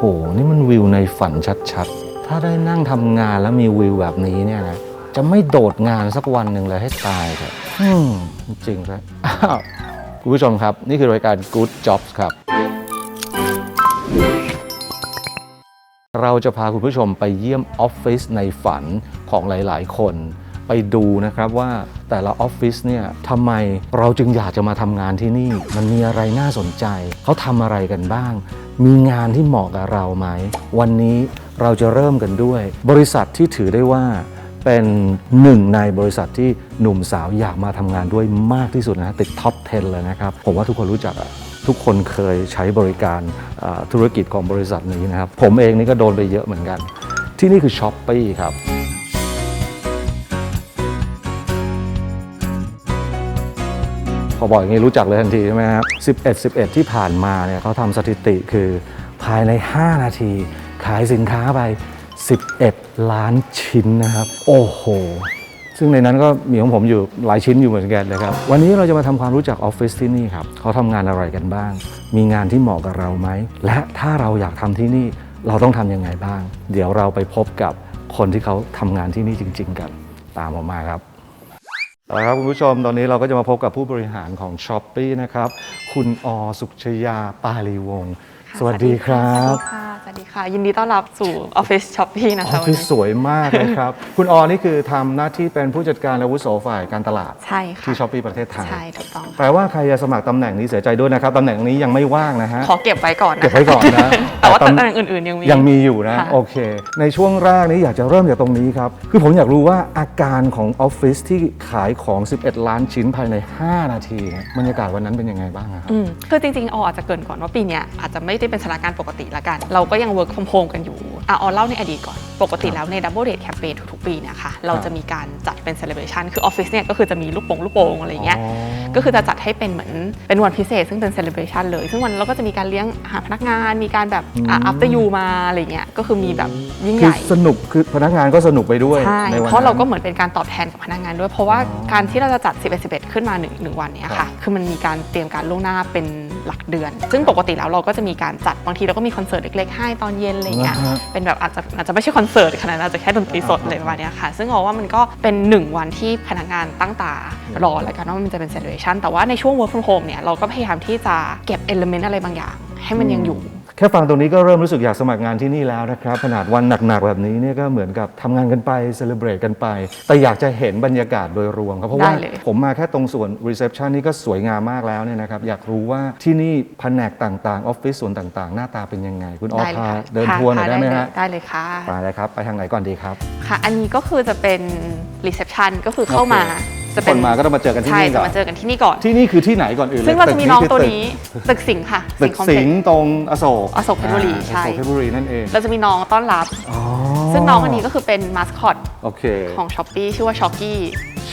หนี่มันวิวในฝันชัดๆ ถ้าได้นั่งทำงานแล้วมีวิวแบบนี้เนี่ยนะจะไม่โดดงานสักวันหนึ่งเลยให้ตายเถอะอืมจริงครับคุณผู้ชมครับ นี่คือรายการ Good Jobs ครับ เราจะพาคุณผู้ชมไปเยี่ยมออฟฟิศในฝันของหลาย ๆ คน ไปดูนะครับว่าแต่ละออฟฟิศเนี่ยทำไมเราจึงอยากจะมาทำงานที่นี่ มันมีอะไรน่าสนใจ เขาทำอะไรกันบ้าง มีงานที่เหมาะกับเราไหม วันนี้เราจะเริ่มกันด้วย บริษัทที่ถือได้ว่าเป็นหนึ่งในบริษัทที่หนุ่มสาวอยากมาทำงานด้วยมากที่สุดนะติดท็อป 10 เลยนะครับ ผมว่าทุกคนรู้จักอะทุกคนเคยใช้บริการธุรกิจของบริษัทนี้นะครับ ผมเองนี่ก็โดนไปเยอะเหมือนกัน ที่นี่คือช้อปปี้ครับ พอบอกอย่างนี้รู้จักเลยทันทีใช่ไหมครับ11 11 ที่ผ่านมาเนี่ยเขาทำสถิติคือภายใน 5 นาทีขายสินค้าไป 11 ล้านชิ้นนะครับ โอ้โห ซึ่งในนั้นก็มีของผมอยู่หลายชิ้นอยู่เหมือนกันนะครับ วันนี้เราจะมาทำความรู้จักออฟฟิศที่นี่ครับเขาทำงานอะไรกันบ้าง มีงานที่เหมาะกับเราไหม และถ้าเราอยากทำที่นี่เราต้องทำยังไงบ้าง เดี๋ยวเราไปพบกับคนที่เขาทำงานที่นี่จริง ๆ กัน ตามผมมาครับ เอาละครับคุณผู้ชมตอนนี้เราก็จะมาพบกับผู้บริหารของ s h อ p e e นะครับ คุณอสุขชยาปาลีวงศ์ค่ะสวัสดีครับ สวัสดีค่ะ สวัสดีค่ะ ยินดีต้อนรับสู่ออฟฟิศช้อปปี้นะออคะฟวันฟิศนี้สวยมากเลยครับ คุณออนี่คือทำหน้าที่เป็นผู้จัดการอาวุโสฝ่ายการตลาด ใช่ค่ะที่ช้อปปี้ประเทศไทย ใช่ถูกต้องแปลว่าใครจะสมัครตำแหน่งนี้เสียใจด้วยนะครับตำแหน่งนี้ยังไม่ว่างนะฮะ ขอเก็บไว้ก่อนนะคะเก็บไว้ก่อนนะแต่ว่าแต่ตำตำแหน่งอื่นๆยังมี ยังมีอยู่นะ ค่ะ โอเค ในช่วงแรกนี้อยากจะเริ่มจากตรงนี้ครับ คือผมอยากรู้ว่าอาการของออฟฟิศที่ขายของ 11 ล้านชิ้นภายใน 5 นาทีเนี่ยบรรยากาศวันนั้นเป็นยังไงบ้างอะครับ อืมคือจริงๆอออาจจะเกรินก่อนว่าปีเนี้ยอาจจะไม่ได้เป็นสถานการณ์ปกติละกัน เราก็ยัง work from home กันอยู่อะออเล่าในอดีตก่อน ปกติแล้วใน Double Date Campaign ทุกๆ ปีเนี่ยค่ะเราจะมีการจัดเป็น celebration คือออฟฟิศเนี่ยก็คือจะมีลูกโป่งลูกโป่งอะไรอย่างเงี้ยอ๋อก็คือจะจัดให้เป็นเหมือนเป็นวันพิเศษ ซึ่งเป็น celebration เลย ซึ่งวันเราก็จะมีการเลี้ยงอาหารพนักงานมีการแบบอะอืม after you มาอะไรเงี้ยก็คือมีแบบยิ่งใหคือญ่ สนุกคือพนักงานก็สนุกไปด้วยใช่ ในวันเพราะเราก็นั้นเหมือนเป็นการตอบแทนกับพนักงานด้วย เพราะว่าอ๋อการที่เราจะจัด 11 11 ขึ้นมา1งวันเนี้ยครัค่ะบคือมันมีการเตรียมการล่วงหน้าเป็น หลักเดือน ซึ่งปกติแล้วเราก็จะมีการจัดบางทีเราก็มีคอนเสิร์ตเล็กๆให้ตอนเย็นอะไรเงี้ยอ่าฮะเป็นแบบอาจจะอาจจะไม่ใช่คอนเสิร์ตขนาดนั้นอาจจะแค่ดนตรีสดอ่าอะไรประมาณเนี้ยค่ะ ซึ่งเอาว่ามันก็เป็นหนึ่งวันที่พนักงานตั้งตารอแล้วกันว่ามันจะเป็น celebration แต่ว่าในช่วง work from home เนี่ยเราก็พยายามที่จะเก็บ element อะไรบางอย่าง ให้มันยังอยู่แค่ฟังตรงนี้ก็เริ่มรู้สึกอยากสมัครงานที่นี่แล้วนะครับ ขนาดวันหนักๆ แบบนี้เนี่ยก็เหมือนกับทำงานกันไปเซเลบรตกันไป แต่อยากจะเห็นบรรยากาศโดยรวมครับ เพราะว่าได้เลยผมมาแค่ตรงส่วนรีเซพชันนี่ก็สวยงามมากแล้วเนี่ยนะครับ อยากรู้ว่าที่นี่แผนกต่างๆ ออฟฟิศส่วนต่างๆ หน้าตาเป็นยังไง คุณออได้เลยพาค่ะเดินทัวร์หน่อยได้ไหมค่ะฮะได้เลยค่ะไปเลยครับ ไปทางไหนก่อนดีครับค่ะ อันนี้ก็คือจะเป็น reception ก็คือเข้ามา โอเคจะคนมาก็ต้องมาเจอกันที่ใช่นี่ก่จะอนมาเจอกันที่นี่ก่อน ที่นี่คือที่ไหนก่อนอื่นเลยซึ่งเราจะมีน้องคืตัวนี้ตึกสิงห์ค่ะตึกคอมสิเพล็งกซ์ ห์ตรงอโศกอโศกเพชรบุรีอ่าใช่อโศกเพชรบุรีนั่นเองเราจะมีน้องต้อนรับ อ๋อซึ่งน้องอันนี้ก็คือเป็นมาสคอตโอเคของช้อปปีชื่อว่าช็อกกี้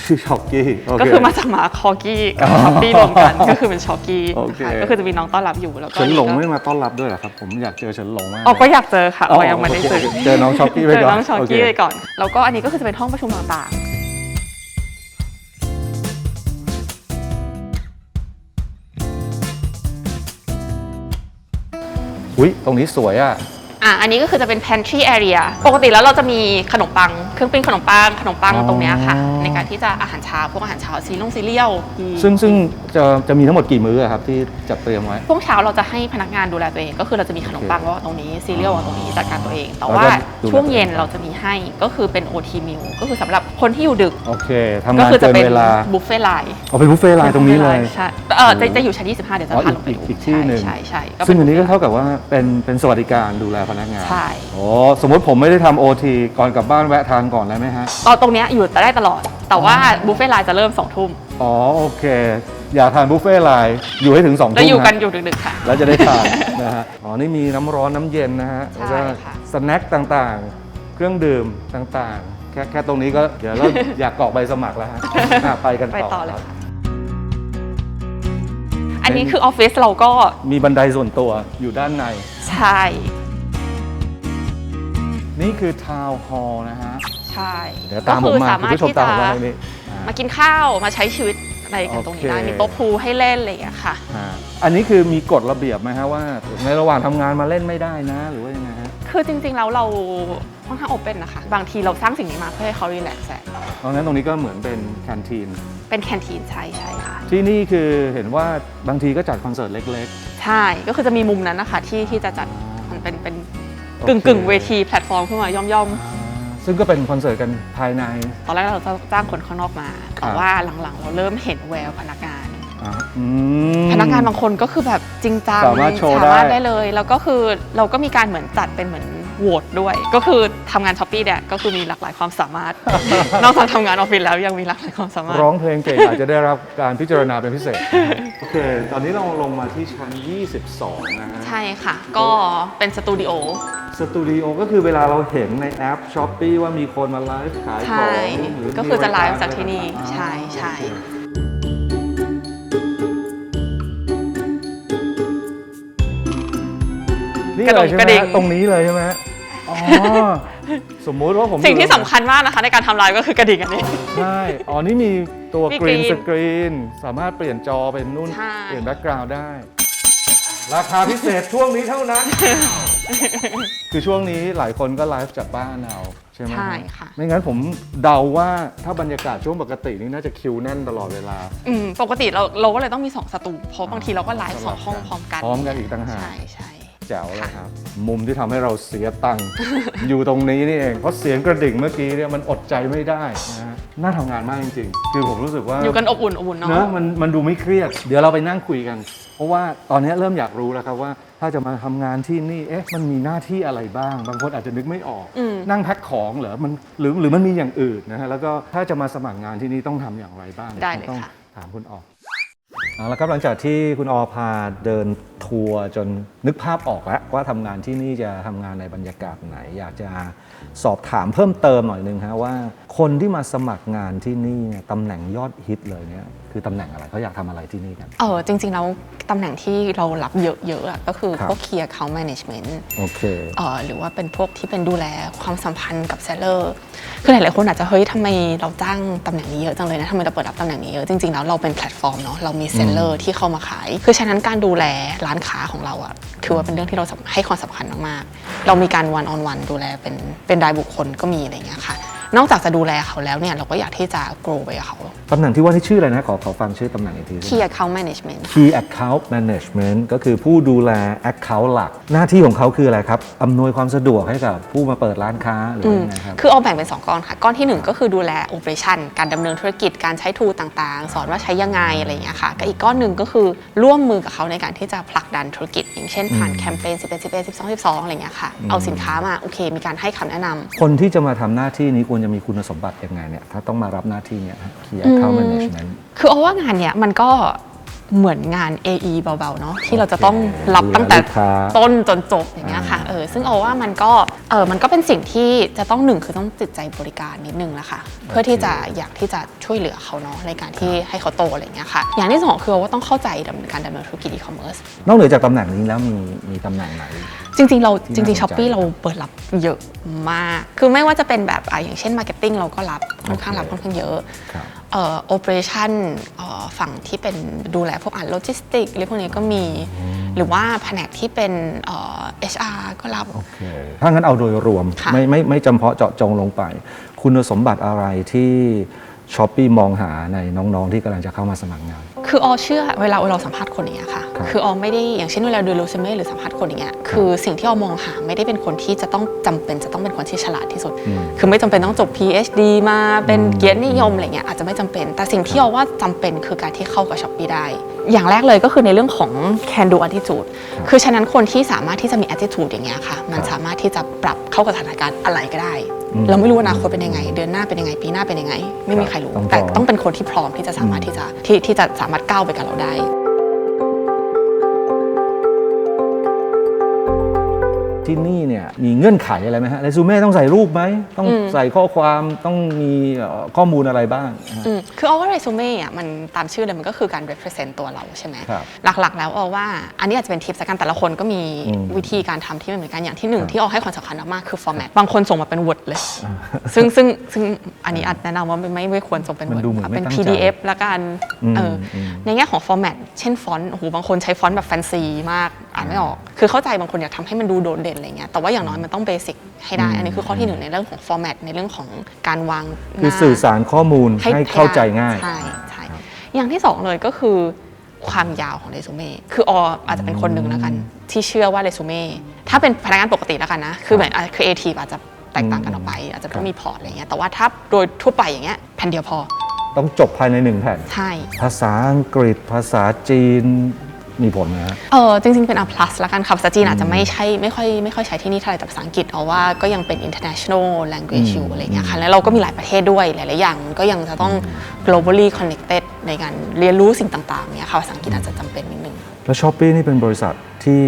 ชื่อช็อกกี้โเก็คือมาจากหมาคอกี้กับช้อปปี้รวมกัน ก็คือเป็นช็อกกี้โอเค ค่ะก็คือจะมีน้องต้อนรับอยู่แล้วก็เฉินหลงอัไม่ก็มาต้อนรับด้วยเหรอครับ ผมอยากเจอเฉินหลงมากอ๋อก็อยากเจอค่ะอ๋อยังไม่ได้เจอโคเจอน้องช็อกกี้ไปเจอก่อนน้องช็อกโเคกี้ไปก่อน แล้วก็อันนี้ก็คือจะเป็นห้องประชุมต่าง อุ้ยตรงนี้สวยอะ อะอันนี้ก็คือจะเป็น pantry area ปกติแล้วเราจะมีขนมปัง เครื่องปิ้งขนมปังขนมปังอ๋อตรงเนี้ยค่ะในการที่จะอาหารเช้าพวกอาหารเช้าซีรุ่งซีเรียลซึ่งซึ่งจะจะมีทั้งหมดกี่มื้ออะครับที่จัดเตรียมไว้พวกเช้าเราจะให้พนักงานดูแลตัวเอง ก็คือเราจะมีขนมปังโอเคว่าตรงนี้ซีเรียลว่าตรงนี้จัดการตัวเอง แต่แล้วว่าก็ดูแลช่วงเย็นตัวเองเราจะมีให้ก็คือเป็น OT meal ก็คือสำหรับคนที่อยู่ดึก โอเคทำก็งานคือจะเกินเป็นเวลาบุฟเฟ่ไลน์เอาเป็นบุฟเฟ่ต์ไลน์ตรงนี้เลย ใช่เออจะจะอยู่ชั้น 25 เดี๋ยวจะอ๋อพาลงไปอีกดูอีกที่หนึ่ง ใช่ใช่ใช่ซึ่งเป็อันนี้ก็บุฟเฟ่เท่ากับว่าเป็นเป็นสวัสดิการดูแลพนักงานใช่ โอ้สมมติผมไม่ได้ทำโอทีก่อนกลับบ้านแวะทานก่อนได้ไหมฮะตอนตรงเนี้ยอยู่ได้ตลอด แต่ว่าบุฟเฟ่ไลน์จะเริ่ม2ทุ่มอ๋อโอเค อยากทานบุฟเฟ่ต์ไลน์อยู่ให้ถึงสองจะทุ่มอยู่กันฮะอยู่ดึกๆค่ะ แล้วจะได้ทาน นะฮะอ๋อนี่มีน้ำร้อนน้ำเย็นนะฮะใช่แล้วก็ค่ะ สแน็คต่างๆ เครื่องดื่มต่างๆ แค่แค่ตรงนี้ก็เดี๋ยวเรา อยากกรอกใบสมัครแล้วฮะอะไปกันไปต่อต่อเลยครับค่ะ อันนี้คือออฟฟิศเราก็มีบันไดส่วนตัวอยู่ด้านใน ใช่ นี่คือทาวน์ฮอลล์นะฮะ ใช่เดี๋ยวตามผมมาก็คุณผู้ชมตามผมมาในนี้อ่ามากินข้าวมาใช้ชีวิตอะไรกันตรงนี้ได้โอเค มีโต๊ะพูลให้เล่นอะไรอย่างเงี้ยค่ะฮะอันนี้คือมีกฎระเบียบไหมฮะว่า ในระหว่างทำงานมาเล่นไม่ได้นะ หรือว่ายังไงฮะคือจริงๆแล้วเราค่อนข้างโอเปนนะคะ บางทีเราสร้างสิ่งนี้มาเพื่อให้เขารีแลกซ์เพราะงั้นตรงนี้ก็เหมือนเป็นแคนทีน เป็นแคนทีนใช่ใช่ค่ะ ที่นี่คือเห็นว่าบางทีก็จัดคอนเสิร์ตเล็ก ใช่ ก็คือจะมีมุมนั้นนะคะที่ที่จะจัดมันเป็นเป็นโอเค กึ่งกึ่งๆเวทีแพลตฟอร์มขึ้นมาย่อมย่อมๆซึ่งก็เป็นคอนเสิร์ตกันภายใน ๆ ตอนแรกเราจะจ้างคนข้างนอกมา ครัแต่บ ว่าหลังๆ เราเริ่มเห็นแววพนักงาน อ่าอืม พนักงานบางคนก็คือแบบจริงจังสามารถโชว์สามารถได้ได้เลย แล้วก็คือเราก็มีการเหมือนจัดเป็นเหมือน โหวตด้วย ก็คือทำงานช้อปปี้เนี่ยก็คือมีหลากหลายความสามารถ นอกจากทำงานออฟฟิศแล้วยังมีหลากหลายความสามารถ ร้องเพลงเก่งอาจจะได้รับการพิจารณาเป็นพิเศษ โอเค ตอนนี้เราลงมาที่ชั้น 22 นะฮะ ใช่ค่ะ ก็เป็นสตูดิโอ สตูดิโอก็คือเวลาเราเห็นในแอปช้อปปีว่ามีคนมาไลฟ์ขายขใช่องหรือก็คือจะมีไลรายฟ์จากที่นี่อ่าใช่ใช่ กระเลดยงใช่กระไหมดิ่งตรงนี้เลยใช่ไหมอ๋อสมมุติว่าผมสิ่งที่อยู่สำคัญมากนะคะในการทำไลฟ์ก็คือกระดิ่งอันนี้ ใช่อ๋อนี่มีตัวมีกรีน green สกรีน สามารถเปลี่ยนจอเป็นนู่นใช่ เปลี่ยนแบ็กกราวด์ได้ ราคาพิเศษช่วงนี้เท่านั้น คือช่วงนี้หลายคนก็ไลฟ์จากบ้านเอาใช่ไหมฮใช่ค่ะ ไม่งั้นผมเดาว่าถ้าบรรยากาศช่วงปกตินี่น่าจะคิวแน่นตลอดเวลาอืมปกติเราเราก็เลยต้องมี2สตูเพราะบางทีเราก็ไลฟ์สองห้องพร้อมกัน พร้อมกันอีกต่างหาก ใช่ใช่ แจ๋วเลยครับ มุมที่ทำให้เราเสียตังค์ อยู่ตรงนี้นี่เองเพราะเสียงกระดิ่งเมื่อกี้เนี่ยมันอดใจไม่ได้นะฮะน่าทำงานมากจริงๆ คือผมรู้สึกว่าอยู่กันอบอุ่นอบอุ่นเนาะเนอะมันมันดูไม่เครียด เดี๋ยวเราไปนั่งคุยกัน เพราะว่าตอนนี้เริ่มอยากรู้แล้วครับว่า ถ้าจะมาทำงานที่นี่เอ๊ะมันมีหน้าที่อะไรบ้าง บางคนอาจจะนึกไม่ออก อืม นั่งแพ็คของเหรอมันหรือหรือมันมีอย่างอื่นนะฮะแล้วก็ถ้าจะมาสมัครงานที่นี่ต้องทำอย่างไรบ้างได้เลยต้องค่ะ ถามคุณออก เอาละครับหลังจากที่คุณออพาเดินทัวร์จนนึกภาพออกแล้วว่าทำงานที่นี่จะทำงานในบรรยากาศไหน อยากจะสอบถามเพิ่มเติมหน่อยนึงฮะว่าคนที่มาสมัครงานที่นี่เนี่ยตำแหน่งยอดฮิตเลยเนี่ยคือตำแหน่งอะไรเขาอยากทำอะไรที่นี่กัน เออจริงๆแล้วตำแหน่งที่เรารับเยอะๆอะก็คือครับ พวก Key Account Management โอเค เออหรือว่าเป็นพวกที่เป็นดูแลความสัมพันธ์กับเซลเลอร์ คือหลายๆคนอาจจะเฮ้ยทำไมเราจ้างตำแหน่งนี้เยอะจังเลยนะทำไมเราเปิดรับตำแหน่งนี้เยอะ จริงๆแล้วเราเป็นแพลตฟอร์มเนาะ เรามีเซลเลอร์ที่เข้ามาขาย คือฉะนั้นการดูแลร้านค้าของเราอะถือว่าเป็นเรื่องที่เราให้ความสำคัญมากๆ เรามีการวันออนวันดูแลเป็นเป็นรายบุคคลก็มีอะไรอย่างเงี้ยค่ะ นอกจากจะดูแลเขาแล้วเนี่ยเราก็อยากที่จะ grow ไปกับเขา ตำแหน่งที่ว่าที่ชื่ออะไรนะ ขอขอฟังชื่อตำแหน่งอีกทีได้ไหม Key Account Management Key Account Management ก็คือผู้ดูแล Account หลัก หน้าที่ของเขาคืออะไรครับ อำนวยความสะดวกให้กับผู้มาเปิดร้านค้าหรืออืว่ามยังไงครับ คือเอาแบ่งเป็น 2ก้อนค่ะ ก้อนที่ 1 ก็คือดูแลโอเปอเรชันการดำเนินธุรกิจการใช้ทูต่างๆ สอนว่าใช้ยังไงอะไรอย่างเงี้ยค่ะกับอีกก้อนหนึ่งก็คือร่วมมือกับเขาในการที่จะผลักดันธุรกิจ อย่างเช่นผ่านแคมเปญ11 11 12 12อะไรอย่างเงี้ยค่ะเอาสินค้ามาโอเค มีการให้คำแนะนำคนที่จะมาทำหน้าที่นี้ควรจะมีคุณสมบัติยังไงเนี่ยถ้าต้องมารับหน้าที่เนี่ย Key Account อืม Management คือเอาว่างานเนี้ยมันก็ เหมือนงาน AE เบาๆเนาะที่เราจะต้องรับดูแลตั้งแต่ลูกค้าต้นจนจบอย่างเงี้ยค่ะเออซึ่งเอาว่ามันก็เออมันก็เป็นสิ่งที่จะต้องหนึ่งคือต้องจิตใจบริการนิดนึงละค่ะเพื่อที่จะอยากที่จะช่วยเหลือเขาเนาะในการที่ให้เขาโตอะไรอย่างเงี้ยค่ะอย่างที่สองคือว่าต้องเข้าใจดำเนินการดำเนินธุรกิจอีคอมเมิร์ซนอกเหนือจากตำแหน่งนี้แล้วมีมีตำแหน่งไหนจริง ๆ เราที่จริน่างสนใจๆช้อปปี้เราเปิดรับเยอะมาก คือไม่ว่าจะเป็นแบบอะอย่างเช่นมาร์เก็ตติ้งเราก็รับค่อนข้างรับค่อนข้างเยอะครับเอ่อ โอเปอเรชั่นฝั่งที่เป็นดูแลพวกอ่านโลจิสติกอะไรพวกนี้ก็มี หรือว่าแผนกที่เป็นเอ่อ HR ก็รับโอเคถ้างั้นเอาโดยรวมค่ะไม่ไม่ไม่จำเพาะเจาะจงลงไป คุณสมบัติอะไรที่ช้อปปี้มองหาในน้องๆที่กำลังจะเข้ามาสมัครงาน คือออเชื่อเวลาเราสัมภาษณ์คนอย่างเงี้ยค่ะครับคือออไม่ได้อย่างเช่นเวลาดูโรซูเม่หรือสัมภาษณ์คนอย่างเงี้ยคือสิ่งที่ออมองหาไม่ได้เป็นคนที่จะต้องจำเป็นจะต้องเป็นคนที่ฉลาดที่สุดอืมคือไม่จำเป็นต้องจบ PhD มาเป็นอืมเกียรตินิยมอะไรเงี้ยอาจจะไม่จำเป็น แต่สิ่งที่ออว่าจำเป็นคือการที่เข้ากับช้อปปีได้ อย่างแรกเลยก็คือในเรื่องของ can do attitude คือฉะนั้นคนที่สามารถที่จะมี attitude อย่างเงี้ยค่ะ มันสามารถที่จะปรับเข้ากับสถานการณ์อะไรก็ได้อืมเราไม่รู้ว่าอนาคตเป็นยังไง เดือนหน้าเป็นยังไง ปีหน้าเป็นยังไง ไม่มีใครรู้ต้องแต่พร้อมต้องเป็นคนที่พร้อมที่จะสามารถที่จะที่ที่จะสามารถก้าวไปกับเราได้ ที่นี่เนี่ยมีเงื่อนไขอะไรไหมฮะเรซูเม่ต้องใส่รูปไหม ต้องอืมใส่ข้อความต้องมีเอ่อข้อมูลอะไรบ้างนะฮะอืมคือเอาว่าเรซูเม่อะมันตามชื่อเลยมันก็คือการ represent ตัวเราใช่ไหมครับหลักๆ แล้วเอาว่าอันนี้อาจจะเป็นทิปสักกันแต่ละคนก็มีอืมวิธีการทำที่ไม่เหมือนกันอย่างที่หนึ่งครับที่เอาให้ความสำคัญมากๆคือ format บางคนส่งมาเป็น Word เลย ซึ่งซึ่งซึ่งอันนี้อาจแนะนำว่าไม่ไม่ไม่ควรส่งเป็นมัน Word ดูเหมือนเอาเป็นไม่ตั้งใจ PDF ละกันอืมเอออมในแง่ของ format เช่นฟอนต์โอ้โหบางคนใช้ฟอนต์แบบแฟนซีมากอ่าน ไม่ออก คือเข้าใจบางคนอยากทำให้มันดูโดดเด่นอะไรเงี้ย แต่ว่าอย่างน้อยมันต้องเบสิกให้ได้ อันนี้คือข้อที่หนึ่งในเรื่องของ format ในเรื่องของการวางหคือน้าสื่อสารข้อมูลให้เข้าใจง่าย ใช่ใช่อย่างที่สองเลยก็คือความยาวของเรซูเม่ คือออาจจะเป็นคนหนึ่งแล้วกัน ที่เชื่อว่าเรซูเม่ ถ้าเป็นพนักงานปกติแล้วกันนะ คือเหมือนครีเอทีฟอาจจะแตกต่างกันออกไป อาจจะต้องมีพอร์ตอะไรเงี้ย แต่ว่าถ้าโดยทั่วไปอย่างเงี้ยแผ่นเดียวพอ ต้องจบภายในหนึ่งแผ่น ใช่ ภาษาอังกฤษ ภาษาจีน มีผลนะฮะเออจริง ๆ เป็น A plus ละกันค่ะภาษาจีนอาจจะไม่ใช่ไม่ค่อยไม่ค่อยใช้ที่นี่เท่าไหร่แต่ภาษาอังกฤษเอาว่าก็ยังเป็น international language อยู่อะไรเงี้ยค่ะแล้วเราก็มีหลายประเทศด้วยหลายๆอย่าง ก็ยังจะต้อง globally connected ในการเรียนรู้สิ่งต่างๆเนี่ยค่ะภาษาอังกฤษอาจจะจำเป็นนิดนึงแล้วช้อปปี้นี่เป็นบริษัทที่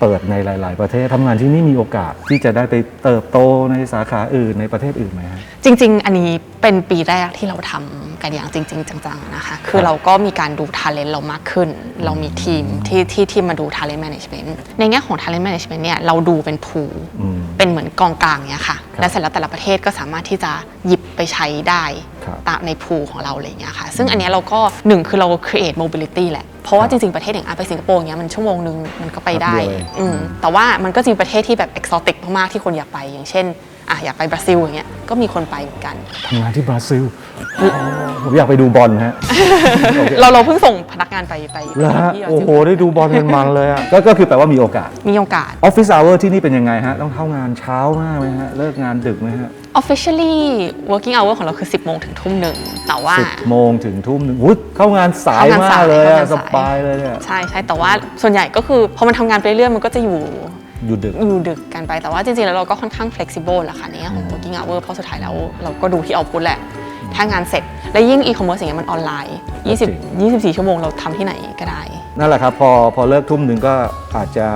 เปิดในหลาย ๆ ประเทศทำงานที่นี่มีโอกาสที่จะได้ไปเติบโตในสาขาอื่นในประเทศอื่นไหมฮะ จริง ๆ อันนี้เป็นปีแรกที่เราทำกันอย่างจริง ๆ จัง ๆ นะคะ คือเราก็มีการดู talent เรามากขึ้น เรามีทีมที่ที่ที่มาดู talent management ในแง่ของ talent management เนี่ยเราดูเป็นพูลอืมเป็นเหมือนกองกลางเนี่ยค่ะ ครับและเสร็จแล้วแต่ละประเทศก็สามารถที่จะหยิบไปใช้ได้ครับ ตามในพูลของเราอะไรอย่างเงี้ยค่ะ ซึ่งอันเนี้ยเราก็หนึ่งคือเรา create mobility แหละ เพราะว่าจริงๆประเทศอย่างอะไปสิงคโปร์อย่างเงี้ยมันชั่วโมงนึงมันก็ไปได้แป๊บเดียวเองอืมแต่ว่ามันก็จริงประเทศที่แบบ exotic มากๆที่คนอยากไปอย่างเช่น อะอยากไปบราซิลอย่างเงี้ยก็มีคนไปเหมือนกัน ทำงานที่บราซิลผมอยากไปดูบอลฮะ โอเค เราเราเพิ่งส่งพนักงานไปไปแล้วฮะที่บราโอ้ซิลโหได้ดูบอลมันๆเลยอะก็ก็คือแปลว่ามีโอกาสมีโอกาส ออฟฟิศ o เวอร์ที่นี่เป็นยังไงฮะ ต้องเข้างานเช้ามากไหมฮะ เลิกงานดึกไหมฮะ officially working hour ของเราคือ 10โมงถึงทุ่มหนึ่งแต่ว่า สิบโมงถึงทุ่มหนึ่งอุ๊ยเข้างานสายเข้างานมาสากยเลยอะเข้างานสสาย บายเลยเนี่ย ใช่ใช่แต่ว่าส่วนใหญ่ก็คือพอมันทำงานไปเรื่อยมันก็จะอยู่ อยู่ดึกอยู่ดึกกันไปแต่ว่าจริงๆ แล้วเราก็ค่อนข้าง flexible แหละค่ะในแง่ของ working hour เพราะสุดท้ายแล้วเราก็ดูที่เอาพุทแหละ ถ้างานเสร็จ และยิ่ง e-commerce อย่างเงี้ยมันออนไลน์ 20 24 ชั่วโมงเราทำที่ไหนก็ได้ นั่นแหละครับพอพอเลิกทุ่มหนึ่งก็อาจจะ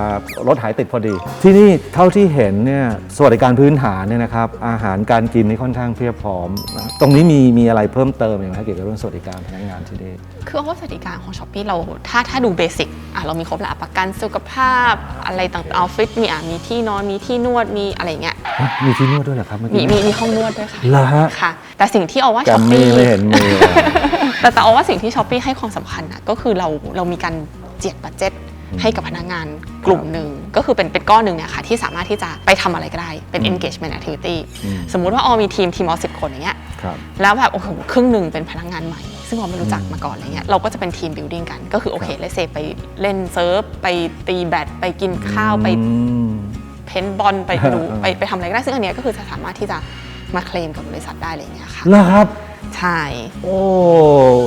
รถหายติดพอดี ที่นี่เท่าที่เห็นเนี่ยสวัสดิการพื้นฐานเนี่ยนะครับอาหารการกินนี่ค่อนข้างเพียบพร้อมนะตรงนี้มีมีอะไรเพิ่มเติมอีกไหมครับเกี่ยวกับเรื่องสวัสดิการพนักงานที่นี่ คือเอาว่าสวัสดิการของช้อปปี้เราถ้าถ้าดูเบสิกอะเรามีครบแหละประกันสุขภาพ อะไรต่างๆออฟฟิศมีอะมีที่นอนมีที่นวดมีอะไรเงี้ยฮะมีที่นวดด้วยเหรอครับเมื่อมีกี้มีมีห้องนวดด้วยค่ะเหรอฮะค่ะ แต่สิ่งที่เอาว่าแกช้อมปมี่ปี้ไม่เห็นมีเลย แต่แต่เอาว่าสิ่งที่ช้อปปี้ให้ความสำคัญอะก็คือเราเรามีการเจียดบัตเจ็ตให้กับพนักงานกลุ่มหนึ่งก็คือเป็นเป็นก้อนหนึ่งเนี่ยค่ะที่สามารถที่จะไปทำอะไรก็ได้ เป็น engagement activity อืมสมมุติว่าออมีทีมทีมออสิบคนอย่างเงี้ยครับแล้วแบบโอ้โหครึ่งหนึ่งเป็นพนักงานใหม่ ซึ่งเราไม่รู้จักมาก่อนอะไรเงี้ยเราก็จะเป็นทีม building กัน ก็คือโอเคเลเซไปเล่นเซิร์ฟ ไปตีแบดไปกินข้าวไปอืมเพ้นบอลไปดูเออไปไปทำอะไรก็ได้ซึ่งอันเนี้ยก็คือจะสามารถที่จะมาเคลมกับบริษัทได้อะไรเงี้ยค่ะเหรอครับ ใช่โอ้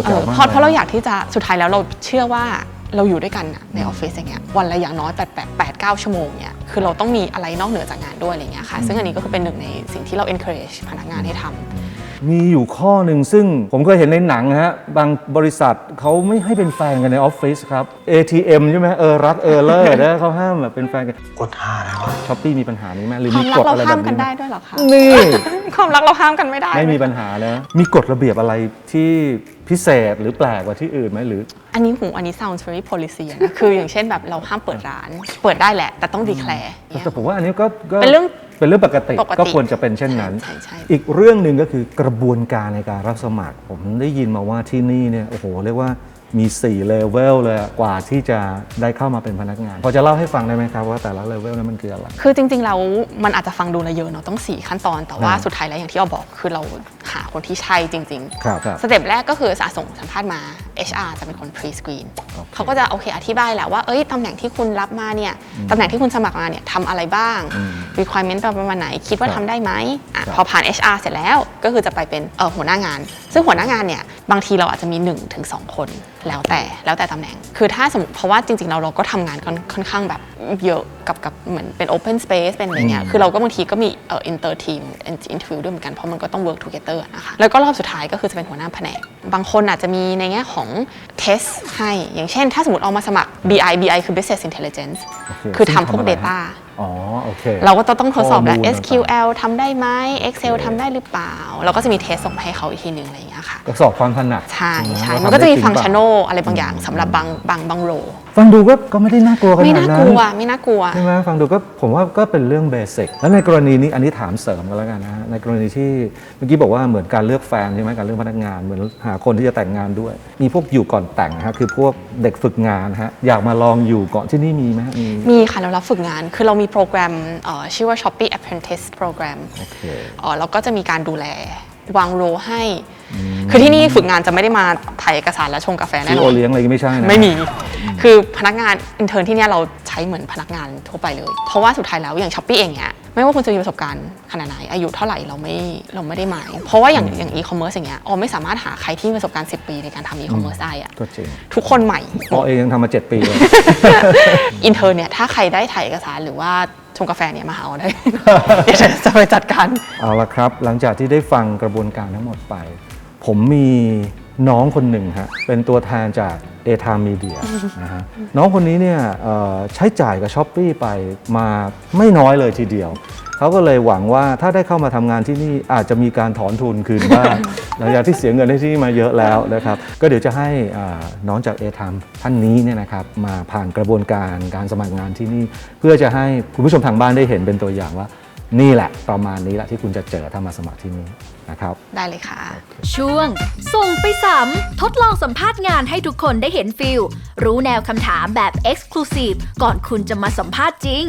เอจ๋อวมกเพราะเพราะเราลอยากที่จะสุดท้ายแล้วเราเชื่อว่าเราอยู่ด้วยกันน่ะในออฟฟิศอย่างเงี้ยวันละอย่างน้อย8 8 8 9ชั่วโมงเนี่ยคือเราต้องมีอะไรนอกเหนือจากงานด้วยอะไรเงี้ยค่ะ ซึ่งอันนี้ก็คือเป็นหนึ่งในสิ่งที่เรา encourage พนักงานให้ทำ มีอยู่ข้อหนึ่งซึ่งผมเคยเห็นในหนังฮะ บางบริษัทเขาไม่ให้เป็นแฟนกันในออฟฟิศครับ ATM ใช่ไหมเออ รักเออเลอร์นะเขาห้ามแบบเป็นแฟนกันกดห้าแล้วอะช้อปปี้มีปัญหานี้ไหมหรือความีมรักกฎเราอะไรแบห้ามบกันนี้ไหมได้ด้วยเหรอคะ นี่ ความรักเราห้ามกันไม่ได้ ไม่มีเลยปัญหานะ มีกฎระเบียบอะไรที่พิเศษหรือแปลกกว่าที่อื่นไหมหรือ อันนี้หูอันนี้ sounds very policy อะนะคืออย่างเช่นแบบเราห้ามเปิดร้าน เปิดได้แหละ แต่ต้อง declare แต่แต่ผมว่าอันนี้ก็ก็เป็นเรื่องเป็นเรื่องปกติปกติก็ควรจะเป็นเช่นนั้นใช่ใช่ใช่อีกเรื่องหนึ่งก็คือกระบวนการในการรับสมัคร ผมได้ยินมาว่าที่นี่เนี่ยโอ้โหเรียกว่า มี 4 เลเวลเลยอะกว่าที่จะได้เข้ามาเป็นพนักงาน พอจะเล่าให้ฟังได้ไหมครับว่าแต่ละเลเวลนั้นมันคืออะไร คือจริงๆแล้วมันอาจจะฟังดูละเยอะเนาะต้อง 4 ขั้นตอนแต่ว่าอ่า สุดท้ายแล้วอย่างที่เราบอกคือเรา หาคนที่ใช่จริงครับครับ ๆ สเต็ปแรกก็คือสะส่งสัมภาษณ์มา HR จะเป็นคน pre screen โอเคเขาก็จะโอเคอธิบายแหละว่าเอ้ยตำแหน่งที่คุณรับมาเนี่ยตำแหน่งที่คุณสมัครมาเนี่ยทำอะไรบ้าง อืม requirement ประมาณไหนคิดว่าครับทำได้ไหมอะครับ พอผ่าน HR เสร็จแล้วก็คือจะไปเป็นเออหัวหน้างาน ซึ่งหัวหน้างานเนี่ยบางทีเราอาจจะมี1ถึง2คนแล้วแต่แล้วแต่ตำแหน่ง คือถ้าสมมติเพราะว่าจริงๆเราเราก็ทำงานค่อนค่อนข้างแบบ เยอะกับกับเหมือนเป็น Open Space เป็นอะไรเงี้ย คือเราก็บางทีก็มีเอ่อ inter team interview ด้วยเหมือนกัน เพราะมันก็ต้อง work together นะคะ แล้วก็รอบสุดท้ายก็คือจะเป็นหัวหน้าแผนก บางคนอาจจะมีในแง่ของ test ให้ อย่างเช่น ถ้าสมมติเอามาสมัคร BI BI คือ Business Intelligence โอเคคือซึ่งทำพวกทำอะไร data อ๋อโอเค เราก็ต้องทดสอบแหละข้อมูลต่างๆ SQL ทำได้ไหม Excel โอเคทำได้หรือเปล่า เราก็จะมีเทสส่งไปให้เขาอีกทีหนึ่งอะไรอย่างเงี้ยค่ะ ก็สอบความถนัด ใช่ไหใช่ว่ามันก็จะมีทำได้ฟังริก์ชันเปโนล่าอะไรบางอย่างสำหรับบางบางบางโร ฟังดูก็ก็ไม่ได้น่ากลัวขนาดไม่นั้นน่ากลัวไม่น่ากลัว ใช่ไหมฟังดูก็ผมว่าก็เป็นเรื่องเบสิกแล้วในกรณีนี้อันนี้ถามเสริมกันแล้วกันนะฮะในกรณีที่เมื่อกี้บอกว่าเหมือนการเลือกแฟนใช่ไหมการเลือกพนักงานเหมือนหาคนที่จะแต่งงานด้วย มีพวกอยู่ก่อนแต่งนะฮะคือพวกเด็กฝึกงานนะฮะอยากมาลองอยู่ก่อนที่นี่มีไหมฮะมีมีค่ะเรารับฝึกงาน คือเรามีโปรแกรมเอ่อชื่อว่า Shopee Apprentice Program โอเค เอ่อเราก็จะมีการดูแล วางโรให้ คือที่นี่ฝึกงานจะไม่ได้มาถ่ายเอกสารและชงกาแฟแน่ซื้อนอโอนเลี้ยงอะไรก็ไม่ใช่นะไม่มี คือพนักงานอินเทอร์ที่เนี่ยเราใช้เหมือนพนักงานทั่วไปเลย เพราะว่าสุดท้ายแล้วอย่างช้อปปี้เองเนี่ยไม่ว่าคุณจะมีประสบการณ์ขนาดไหนอายุเท่าไหร่เราไม่เราไม่ได้หมาย เพราะว่าอย่างอย่างอีคอมเมิร์ซอย่างเงี้ยออมไม่สามารถหาใครที่มีประสบการณ์ 10 ปีในการทำอีคอมเมิร์ซได้อะก็จริงทุกคนใหม่พอเองยังทำมา7ปีเลย อินเทอร์เนี่ยถ้าใครได้ถ่ายเอกสารหรือว่า ชงกาแฟเนี่ยมาหาเอาได้ เดี๋ยวจะไปจัดการ เอาละครับ หลังจากที่ได้ฟังกระบวนการทั้งหมดไป ผมมีน้องคนหนึ่งฮะเป็นตัวแทนจากเอทามมีเดียนะฮะน้องคนนี้เนี่ยเอ่อใช้จ่ายกับช้อปปีไปมาไม่น้อยเลยทีเดียว เขาก็เลยหวังว่าถ้าได้เข้ามาทำงานที่นี่อาจจะมีการถอนทุนคืนบ้างหลังจากที่เสียเงินให้ที่นี่มาเยอะแล้วนะครับ ก็เดี๋ยวจะให้อ่าน้องจากเอทามท่านนี้เนี่ยนะครับมาผ่านกระบวนการการสมัครงานที่นี่ เพื่อจะให้คุณผู้ชมทางบ้านได้เห็นเป็นตัวอย่างว่า นี่แหละประมาณนี้แหละที่คุณจะเจอถ้ามาสมัครที่นี่นะครับได้เลยค่ะ ช่วง ส่งไปสัมทดลองสัมภาษณ์งานให้ทุกคนได้เห็นฟิลรู้แนวคำถามแบบ Exclusive ก่อนคุณจะมาสัมภาษณ์จริง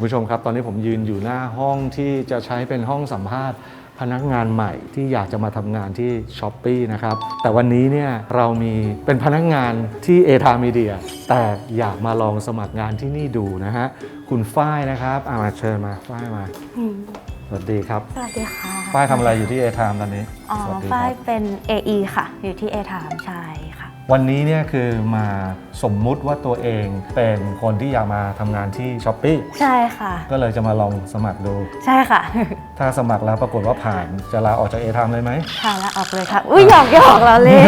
คุณผู้ชมครับ ตอนนี้ผมยืนอยู่หน้าห้องที่จะใช้เป็นห้องสัมภาษณ์พนักงานใหม่ที่อยากจะมาทำงานที่ช้อปปีนะครับ แต่วันนี้เนี่ยเรามีเป็นพนักงานที่เอทามีเดียแต่อยากมาลองสมัครงานที่นี่ดูนะฮะ คุณฝ้ายนะครับอามาเชิญมาฝ้ายมาสวัสดีครับสวัสดีค่ะฝ้ายทำอะไรอยู่ที่เอทามตอนนี้อ๋อสวัสดีคฝ้ายรับเป็น AE ค่ะ อยู่ที่ A ถามใช่ค่ะ วันนี้เนี่ยคือมาสมมุติว่าตัวเองเป็นคนที่อยากมาทำงานที่ช้อปปีใช่ค่ะ ก็เลยจะมาลองสมัครดู ใช่ค่ะ ถ้าสมัครแล้วปรากฏว่าผ่านจะลาออกจากเอทามเลยไหม ค่ะแล้วออกเลยค่ะ อุ้ยหยอกหยอกเราเล่น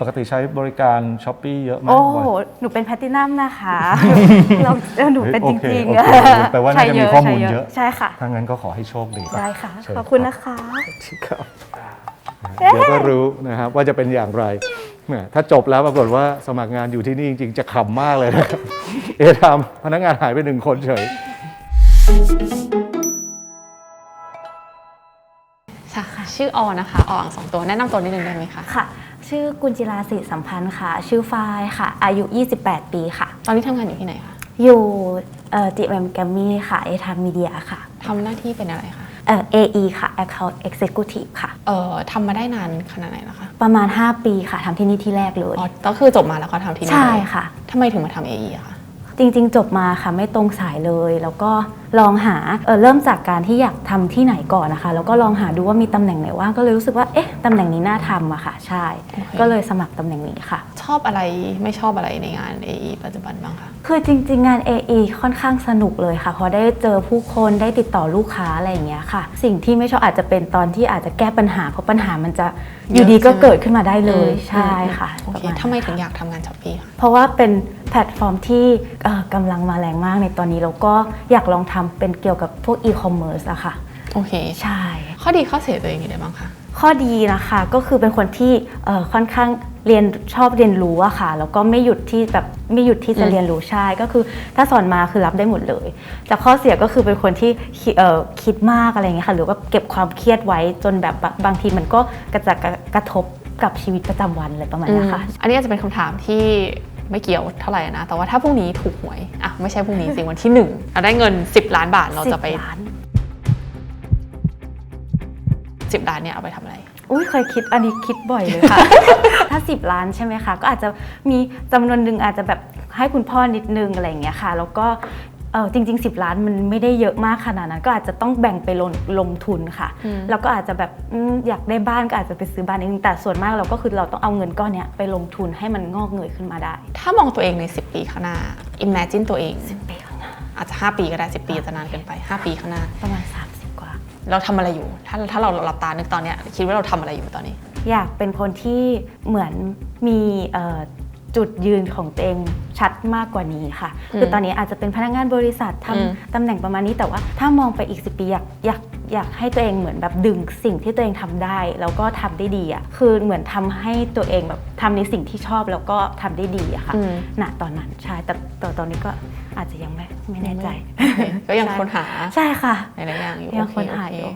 ปกติใช้บริการช้อปปีเยอะไหมโอ้บ่โหอยหนูเป็นแพลตตินัมนะคะ เราเออหนูเป็นเฮ้จยโอเคริงโอๆเคแปลว่าน่าจะมีใช่ข้อมูลเยอะ ใช่ค่ะ ถ้างั้นก็ขอให้โชคดีได้ค่ะเชิญขอบคุณนะคะครับเดี๋ยวก็รู้นะครับว่าจะเป็นอย่างไรแหม ถ้าจบแล้วปรากฏว่าสมัครงานอยู่ที่นี่จริงๆ จะขำมากเลยนะครับ เอทามพนักงานหายไปหนึ่งคนเฉย ค่ะชื่อออนะคะออ่างสองตัวแนะนำตัวนิดนึงได้ไหมคะ ค่ะ ชื่อกุญจิราศิสัมพันธ์ค่ะ ชื่อฝ้ายค่ะ อายุ 28 ปีค่ะ ตอนนี้ทำงานอยู่ที่ไหนคะอยู่เอ่อ GM g a m m y ค่ะ A ถามมีเดียค่ะ ทำหน้าที่เป็นอะไรคะ เอ่อ AE ค่ะ Account Executive ค่ะ เอ่อทำมาได้นานขนาดไหนแล้วคะประมาณ 5 ปีค่ะทำที่นี่ที่แรกเลย อ๋อก็คือจบมาแล้วก็ทำที่นี่ใช่เลยค่ะ ทำไมถึงมาทำ AE อะคะ จริงๆ จบมาค่ะไม่ตรงสายเลย แล้วก็ลองหาเอ่อเริ่มจากการที่อยากทำที่ไหนก่อนนะคะ แล้วก็ลองหาดูว่ามีตำแหน่งไหนว่างก็เลยรู้สึกว่าเอ๊ะตำแหน่งนี้น่าทำอะค่ะ ใช่ก็เลยสมัครตำแหน่งนี้ค่ะ ชอบอะไรไม่ชอบอะไรในงาน AE ปัจจุบันบ้างคะคือจริง ๆ งาน AE ค่อนข้างสนุกเลยค่ะเพราะได้เจอผู้คนได้ติดต่อลูกค้าอะไรอย่างเงี้ยค่ะ สิ่งที่ไม่ชอบอาจจะเป็นตอนที่อาจจะแก้ปัญหาเพราะปัญหามันจะอยู่ดีก็เกิดขึ้นมาได้เลยใช่ค่ะโอเคประาณทำไมถึงอยากทำงานช้อปปี้คะเพราะว่าเป็นแพลตฟอร์มที่เอ่อกำลังมาแรงมากในตอนนี้แล้วก็อยากลองทำเป็นเกี่ยวกับพวกอีคอมเมิร์ซอะค่ะ โอเค ใช่ ข้อดีข้อเสียตัวเองมีอะไรบ้างคะ ข้อดีนะคะก็คือเป็นคนที่เอ่อค่อนข้างเรียนชอบเรียนรู้อะค่ะแล้วก็ไม่หยุดที่แบบไม่หยุดที่จะอืม เรียนรู้ใช่ก็คือถ้าสอนมาคือรับได้หมดเลยแต่ข้อเสียก็คือเป็นคนที่คิดเอ่อคิดมากอะไรอย่างเงี้ยค่ะ หรือว่าเก็บความเครียดไว้จนแบบบางบางทีมันก็กระจะกระกระทบกับชีวิตประจำวันอะไรประมาณเนี้ยค่ะอันนี้อาจจะเป็นคำถามที่ ไม่เกี่ยวเท่าไหร่นะ แต่ว่าถ้าพรุ่งนี้ถูกหวยอะไม่ใช่พรุ่งนี้สิวันที่หนึ่งเราได้เงิน 10 ล้านบาทเราจะไป10ล้าน10ล้านเนี่ยเอาไปทำอะไร อุ้ยเคยคิดอันนี้คิดบ่อยเลยค่ะ ถ้า 10 ล้านใช่ไหมคะ ก็อาจจะมีจำนวนหนึ่งอาจจะแบบให้คุณพ่อนิดนึงอะไรอย่างเงี้ยค่ะ แล้วก็ เออจริง ๆ 10 ล้านมันไม่ได้เยอะมากขนาดนั้น ก็อาจจะต้องแบ่งไปลงลงทุนค่ะอืมแล้วก็อาจจะแบบอืมอยากได้บ้านก็อาจจะไปซื้อบ้านเองแต่ส่วนมากเราก็คือเราต้องเอาเงินก้อนเนี้ยไปลงทุนให้มันงอกเงยขึ้นมาได้ถ้ามองตัวเองใน 10 ปีข้างหน้า imagine ตัวเอง 10ปีอาจจะ 5 ปีก็ได้ 10 ปีอาจจะนานเกินไป 5 ปีข้างหน้า ประมาณ 30 กว่า เราทำอะไรอยู่ ถ้าถ้าเราหลับตานึกตอนเนี้ยคิดว่าเราทำอะไรอยู่ตอนนี้ อยากเป็นคนที่เหมือนมีเอ่อ จุดยืนของตัวเองชัดมากกว่านี้ค่ะอืมคือตอนนี้อาจจะเป็นพนักงานบริษัททำอืมตำแหน่งประมาณนี้แต่ว่าถ้ามองไปอีกสิปีอยากอยากอยากให้ตัวเองเหมือนแบบดึงสิ่งที่ตัวเองทำได้ แล้วก็ทำได้ดีอะคือเหมือนทำให้ตัวเองแบบทำในสิ่งที่ชอบแล้วก็ทำได้ดีอะค่ะอืมณตอนนั้นใช่แต่แต่ตอนนี้ก็อาจจะยังไม่ไม่แน่ใจโอเคก็ยังค้นหาใช่ค่ะหลายๆอย่างอยู่ยังโอเคค้นหาโอเคอยู่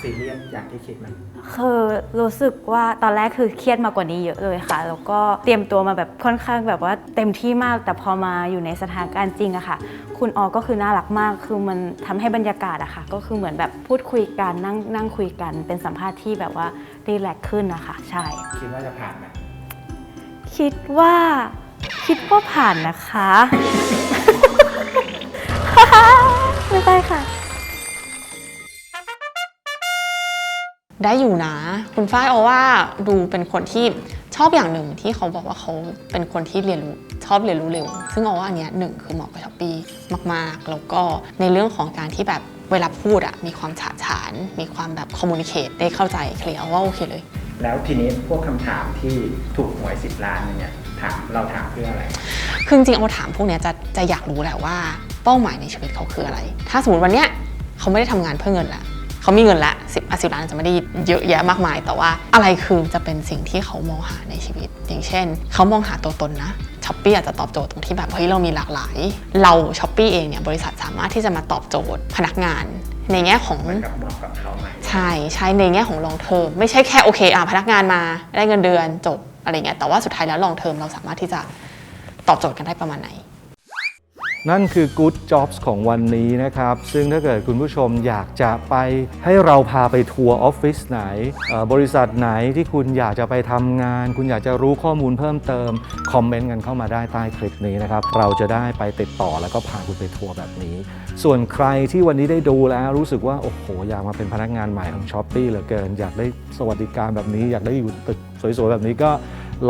ซีเรียสอย่างที่คิดไหมคือรู้สึกว่าตอนแรกคือเครียดมากกว่านี้เยอะเลยค่ะ แล้วก็เตรียมตัวมาแบบค่อนข้างแบบว่าเต็มที่มาก แต่พอมาอยู่ในสถานการณ์จริงอะค่ะ คุณออก็คือน่ารักมาก คือมันทำให้บรรยากาศอะค่ะ ก็คือเหมือนแบบพูดคุยกันนั่งนั่งคุยกัน เป็นสัมภาษณ์ที่แบบว่ารีแลกซ์ขึ้นนะคะ ใช่ คิดว่าจะผ่านไหมคิดว่า คิดว่าผ่านนะคะไม่ได้ค่ะ ได้อยู่นะ คุณฝ้ายเอาว่าดูเป็นคนที่ชอบอย่างหนึ่งที่เขาบอกว่าเขาเป็นคนที่เรียนรู้ชอบเรียนรู้เร็ว ซึ่งเอาว่าอันเนี้ยหนึ่งคือเหมาะกับช้อปปี้มากๆ แล้วก็ในเรื่องของการที่แบบเวลาพูดอะมีความฉาดฉาน มีความแบบคอมมูนิเคตได้เข้าใจเคลียร์เอาว่าโอเคเลย แล้วทีนี้พวกคำถามที่ถูกหวยสิบล้านเนี่ยถามเราถามเพื่ออะไร คือจริงๆเอาถามพวกเนี้ยจะจะอยากรู้แหละว่าเป้าหมายในชีวิตเขาคืออะไร ถ้าสมมติวันเนี้ยเขาไม่ได้ทำงานเพื่อเงินละ เขามีเงินละสิบสิบล้านอาจจะไม่ได้เยอะแยะมากมาย แต่ว่าอะไรคือจะเป็นสิ่งที่เขามองหาในชีวิต อย่างเช่น เขามองหาตัวตนนะช้อปปี้อาจจะตอบโจทย์ตรงที่แบบเฮ้ยเรามีหลากหลาย เราช้อปปี้เองเนี่ยบริษัทสามารถที่จะมาตอบโจทย์พนักงานในแง่ของเหมือนกับเหมาะกับเขาไหมใช่ใช่ในแง่ของลองเทอมไม่ใช่แค่โอเคอะพนักงานมาได้เงินเดือนจบอะไรเงี้ยแต่ว่าสุดท้ายแล้วลองเทอมเราสามารถที่จะตอบโจทย์กันได้ประมาณไหน นั่นคือ Good Jobs ของวันนี้นะครับ ซึ่งถ้าเกิดคุณผู้ชมอยากจะไปให้เราพาไปทัวร์ออฟฟิศไหน บริษัทไหนที่คุณอยากจะไปทำงาน คุณอยากจะรู้ข้อมูลเพิ่มเติม คอมเมนต์กันเข้ามาได้ใต้คลิปนี้นะครับ เราจะได้ไปติดต่อแล้วก็พาคุณไปทัวร์แบบนี้ ส่วนใครที่วันนี้ได้ดูแล้วรู้สึกว่า โอ้โห อยากมาเป็นพนักงานใหม่ของ s h อ p e e เหลือเกิน อยากได้สวัสดิการแบบนี้ อยากได้อยู่ตึกสวยๆแบบนี้ก็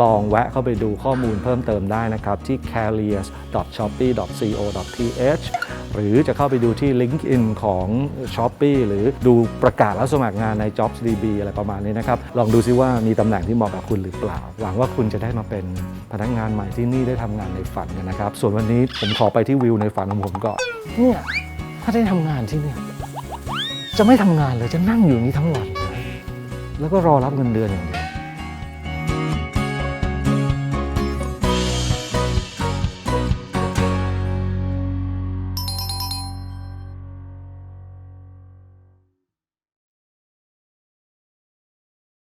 ลองแวะเข้าไปดูข้อมูลเพิ่มเติมได้นะครับ ที่ careers.shopee.co.th หรือจะเข้าไปดูที่ LinkedIn ของ s h o p e e หรือดูประกาศรับสมัครงานใน JobsDB อะไรประมาณนี้นะครับ ลองดูซิว่ามีตำแหน่งที่เหมาะกับคุณหรือเปล่า หวังว่าคุณจะได้มาเป็นพนักงานใหม่ที่นี่ได้ทำงานในฝันกันนะครับ ส่วนวันนี้ผมขอไปที่วิวในฝันของผมก่อน เนี่ย ถ้าได้ทำงานที่เนี่ย จะไม่ทำงานเลย จะนั่งอยู่นี้ทั้งวัน แล้วก็รอรับเงินเดือนอย่างเดียว